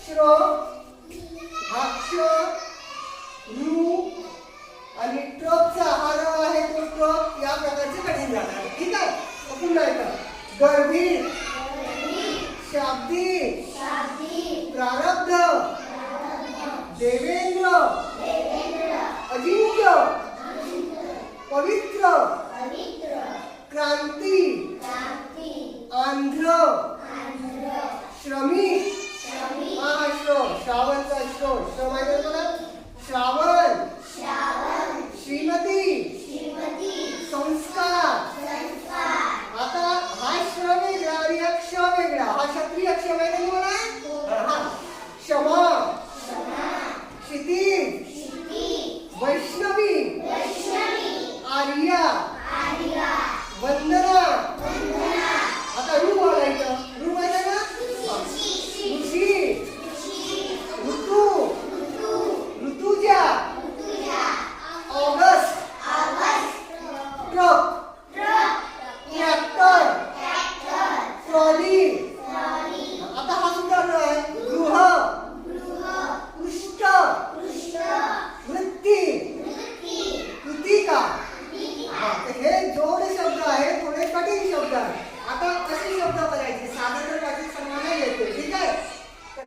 श्र भाक्ष रू आणि ट्रकचा हा र आहे तो ट्रक या प्रकारचे कठीण जाणार ठीक आहे? पुन्हा एकदा गर्भीर शाब्दिक प्रारब्ध देवेंद्र अजिंक्य पवित्र क्रांती आंध्र श्रमिक हा हा श्र श्रावणचा श्र श्र माहिती आहे तुला? श्रावण. श्रीमती. संस्कार. आता हा श्र वेगळा आणि हा क्ष वेगळा. हा क्षत्रिय क्ष माहिती आहे तुम्हाला? हा. क्षमा. क्षितिज. वैष्णवी. आर्या. वंदना. 네.